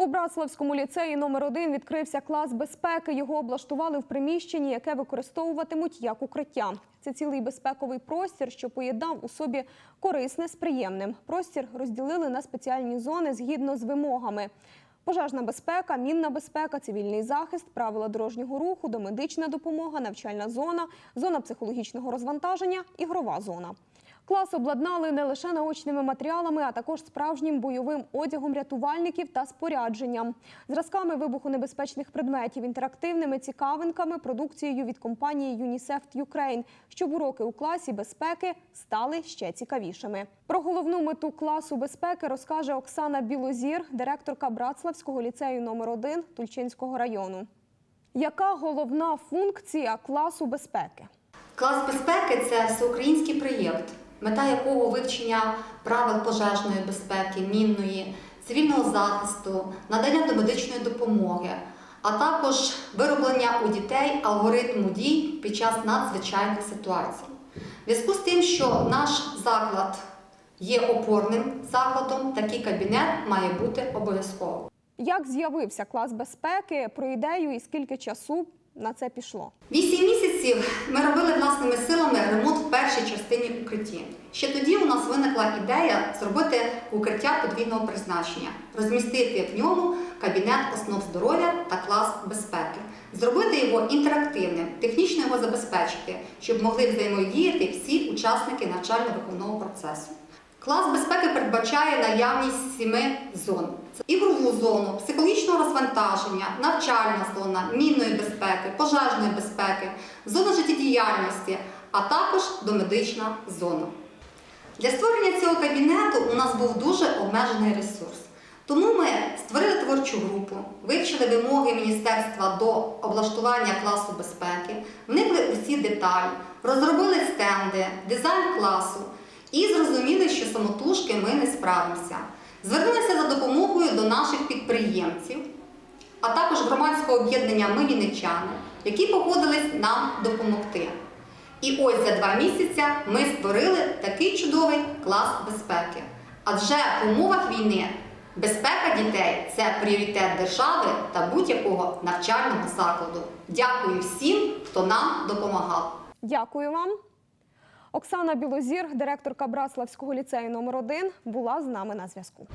У Братславському ліцеї номер 1 відкрився клас безпеки. Його облаштували в приміщенні, яке використовуватимуть як укриття. Це цілий безпековий простір, що поєднав у собі корисне з приємним. Простір розділили на спеціальні зони згідно з вимогами. Пожежна безпека, мінна безпека, цивільний захист, правила дорожнього руху, домедична допомога, навчальна зона, зона психологічного розвантаження, ігрова зона. Клас обладнали не лише наочними матеріалами, а також справжнім бойовим одягом рятувальників та спорядженням, зразками вибухонебезпечних предметів, інтерактивними цікавинками, продукцією від компанії UNICEF Ukraine, щоб уроки у класі безпеки стали ще цікавішими. Про головну мету класу безпеки розкаже Оксана Білозір, директорка Братславського ліцею номер 1 Тульчинського району. Яка головна функція класу безпеки? Клас безпеки це всеукраїнський проєкт, мета якого вивчення правил пожежної безпеки, мінної, цивільного захисту, надання домедичної допомоги, а також вироблення у дітей алгоритму дій під час надзвичайних ситуацій. В зв'язку з тим, що наш заклад є опорним закладом, такий кабінет має бути обов'язково. Як з'явився клас безпеки, про ідею і скільки часу на це пішло? Вісім місяців ми робили власними силами першій частині укритті. Ще тоді у нас виникла ідея зробити укриття подвійного призначення, розмістити в ньому кабінет основ здоров'я та клас безпеки, зробити його інтерактивним, технічно його забезпечити, щоб могли взаємодіяти всі учасники навчально-виховного процесу. Клас безпеки передбачає наявність сіми зон: це ігрову зону, психологічного розвантаження, навчальна зона, мінної безпеки, пожежної безпеки, зона життєдіяльності, а також домедична зона. Для створення цього кабінету у нас був дуже обмежений ресурс. Тому ми створили творчу групу, вивчили вимоги міністерства до облаштування класу безпеки, вникли у всі деталі, розробили стенди, дизайн класу і зрозуміли, що самотужки ми не справимося. Звернулися за допомогою до наших підприємців, а також громадського об'єднання Ми Вінничани, які погодились нам допомогти. І ось за два місяці ми створили такий чудовий клас безпеки. Адже в умовах війни безпека дітей це пріоритет держави та будь-якого навчального закладу. Дякую всім, хто нам допомагав. Дякую вам. Оксана Білозір, директорка Братславського ліцею номер 1 була з нами на зв'язку.